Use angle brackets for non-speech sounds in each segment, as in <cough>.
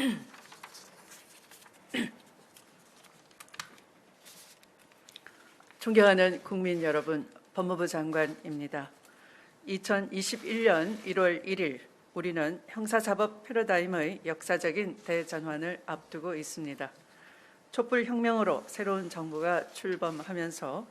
<clears throat> 존경하는 국민 여러분, 법무부 장관입니다. 2021년 1월 1일 우리는 형사사법 패러다임의 역사적인 대전환을 앞두고 있습니다. 촛불혁명으로 새로운 정부가 출범하면서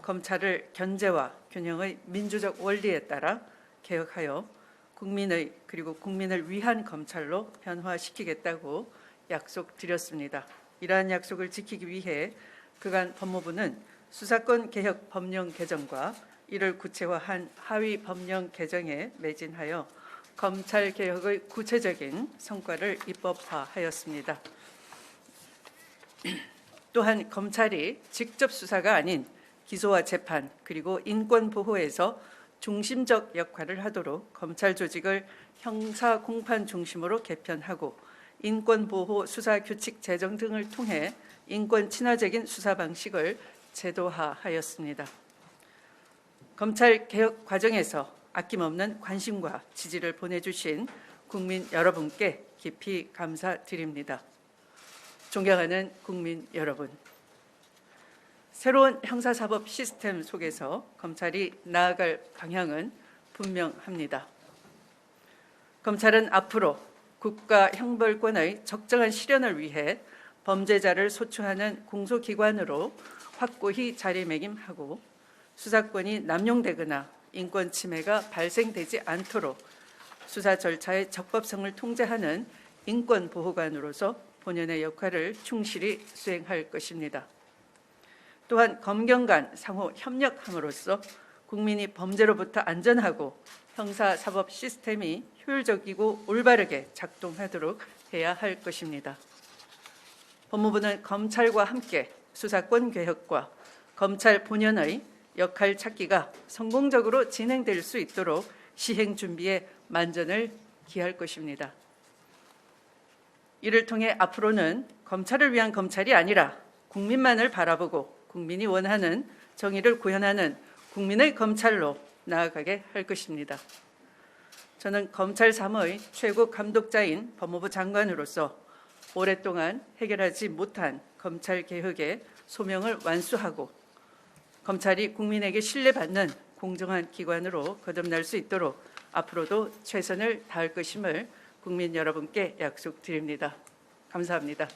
검찰을 견제와 균형의 민주적 원리에 따라 개혁하여 국민의 그리고 국민을 위한 검찰로 변화시키겠다고 약속드렸습니다. 이러한 약속을 지키기 위해 그간 법무부는 수사권 개혁 법령 개정과 이를 구체화한 하위 법령 개정에 매진하여 검찰 개혁의 구체적인 성과를 입법화하였습니다. 또한 검찰이 직접 수사가 아닌 기소와 재판 그리고 인권 보호에서 중심적 역할을 하도록 검찰 조직을 형사 공판 중심으로 개편하고 인권 보호 수사 규칙 제정 등을 통해 인권 친화적인 수사 방식을 제도화하였습니다. 검찰 개혁 과정에서 아낌없는 관심과 지지를 보내주신 국민 여러분께 깊이 감사드립니다. 존경하는 국민 여러분, 새로운 형사사법 시스템 속에서 검찰이 나아갈 방향은 분명합니다. 검찰은 앞으로 국가 형벌권의 적정한 실현을 위해 범죄자를 소추하는 공소기관으로 확고히 자리매김하고 수사권이 남용되거나 인권 침해가 발생되지 않도록 수사 절차의 적법성을 통제하는 인권 보호관으로서 본연의 역할을 충실히 수행할 것입니다. 또한 검경 간 상호 협력함으로써 국민이 범죄로부터 안전하고 형사 사법 시스템이 효율적이고 올바르게 작동하도록 해야 할 것입니다. 법무부는 검찰과 함께 수사권 개혁과 검찰 본연의 역할 찾기가 성공적으로 진행될 수 있도록 시행 준비에 만전을 기할 것입니다. 이를 통해 앞으로는 검찰을 위한 검찰이 아니라 국민만을 바라보고 국민이 원하는 정의를 구현하는 국민의 검찰로 나아가게 할 것입니다. 저는 검찰 3의 최고 감독자인 법무부 장관으로서 오랫동안 해결하지 못한 검찰 개혁의 소명을 완수하고 검찰이 국민에게 신뢰받는 공정한 기관으로 거듭날 수 있도록 앞으로도 최선을 다할 것임을 국민 여러분께 약속드립니다. 감사합니다.